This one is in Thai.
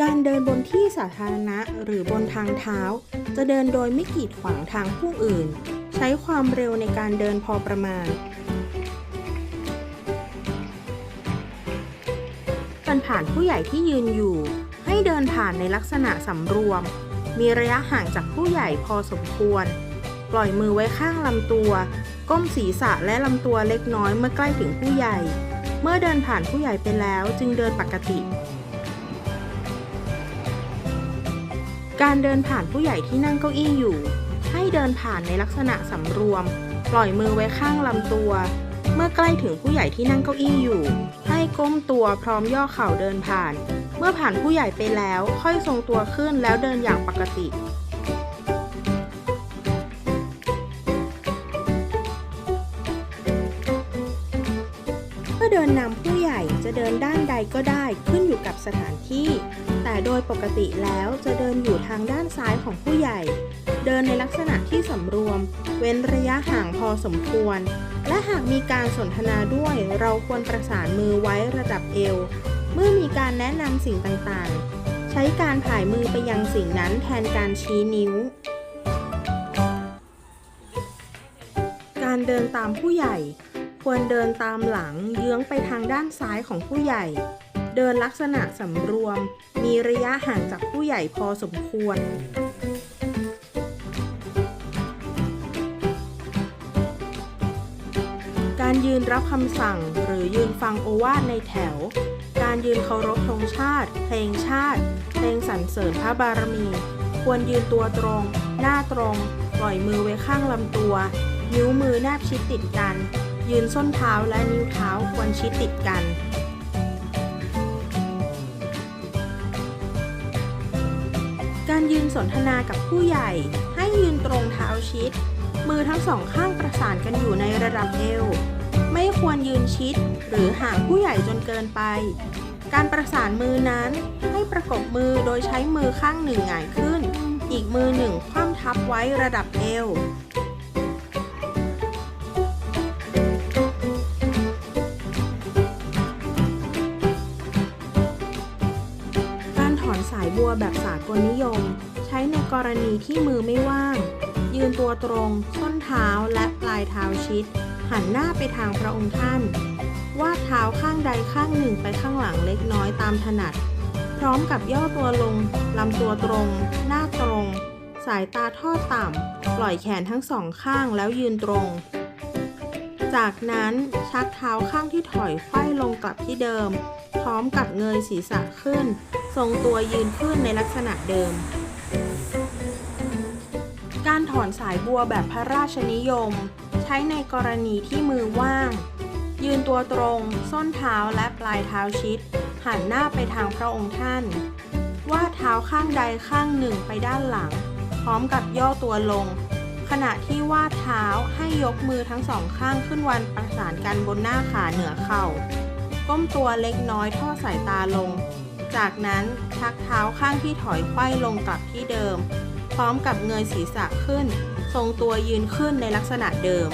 การเดินบนที่สาธารณะหรือบนทางเท้า จะเดินโดยไม่กีดขวางทางผู้อื่น ใช้ความเร็วในการเดินพอประมาณ การผ่านผู้ใหญ่ที่ยืนอยู่ ให้เดินผ่านในลักษณะสำรวม มีระยะห่างจากผู้ใหญ่พอสมควร ปล่อยมือไว้ข้างลำตัว ก้มศีรษะและลำตัวเล็กน้อยเมื่อใกล้ถึงผู้ใหญ่ เมื่อเดินผ่านผู้ใหญ่ไปแล้วจึงเดินปกติ การเดินผ่านผู้ใหญ่ที่นั่งเก้าอี้อยู่ ให้เดินผ่านในลักษณะสำรวม ปล่อยมือไว้ข้างลำตัว เมื่อใกล้ถึงผู้ใหญ่ที่นั่งเก้าอี้อยู่ ให้ก้มตัวพร้อมย่อเข่าเดินผ่าน เมื่อผ่านผู้ใหญ่ไปแล้ว ค่อยทรงตัวขึ้นแล้วเดินอย่างปกติเมื่อเดินนำผู้ใหญ่จะเดินด้านใด ก็ได้ขึ้นอยู่กับสถานที่ แต่โดยปกติแล้วจะเดินอยู่ทางด้านซ้ายของผู้ใหญ่ เดินในลักษณะที่สำรวม เว้นระยะห่างพอสมควร และหากมีการสนทนาด้วย เราควรประสานมือไว้ระดับเอว เมื่อมีการแนะนำสิ่งต่างๆ ใช้การผายมือไปยังสิ่งนั้นแทนการชี้นิ้ว การเดินตามผู้ใหญ่ ควรเดินตามหลังเยื้องไปทางด้านซ้ายของผู้ใหญ่ เดินลักษณะสำรวม มีระยะห่างจากผู้ใหญ่พอสมควร การยืนรับคำสั่งหรือยืนฟังโอวาทในแถว การยืนเคารพธงชาติ เพลงชาติ เพลงสรรเสริญพระบารมี ควรยืนตัวตรง หน้าตรง ปล่อยมือไว้ข้างลำตัว นิ้วมือแนบชิดติดกัน ยืนส้นเท้าและนิ้วเท้าควรชิดติดกัน การยืนสนทนากับผู้ใหญ่ ให้ยืนตรงเท้าชิด มือทั้งสองข้างประสานกันอยู่ในระดับเอว ไม่ควรยืนชิดหรือห่างผู้ใหญ่จนเกินไป การประสานมือนั้นให้ประกบมือโดยใช้มือข้างหนึ่งหงายขึ้น อีกมือหนึ่งคว่ำทับไว้ระดับเอวารถอนสายบัวแบบสากลนิยม ใช้ในกรณีที่มือไม่ว่าง ยืนตัวตรง ส้นเท้าและปลายเท้าชิด หันหน้าไปทางพระองค์ท่าน วาดเท้าข้างใดข้างหนึ่งไปข้างหลังเล็กน้อยตามถนัด พร้อมกับย่อตัวลงลำตัวตรง หน้าตรง สายตาทอดต่ำ ปล่อยแขนทั้งสองข้างแล้วยืนตรง จากนั้นชักเท้าข้างที่ถอยไขว้ลงกลับที่เดิม พร้อมกับเงยศีรษะขึ้น ทรงตัวยืนขึ้นในลักษณะเดิม การถอนสายบัวแบบพระราชนิยม ใช้ในกรณีที่มือว่าง ยืนตัวตรง ส้นเท้าและปลายเท้าชิด หันหน้าไปทางพระองค์ท่านวาดเท้าข้างใดข้างหนึ่งไปด้านหลัง พร้อมกับย่อตัวลง ขณะที่วาดเท้าให้ยกมือทั้งสองข้างขึ้นวันประสานกันบนหน้าขาเหนือเข่า ก้มตัวเล็กน้อยทอดสายตาลง จากนั้นชักเท้าข้างที่ถอยไขว้ลงกลับที่เดิม พร้อมกับเงยศีรษะขึ้น ทรงตัวยืนขึ้นในลักษณะเดิม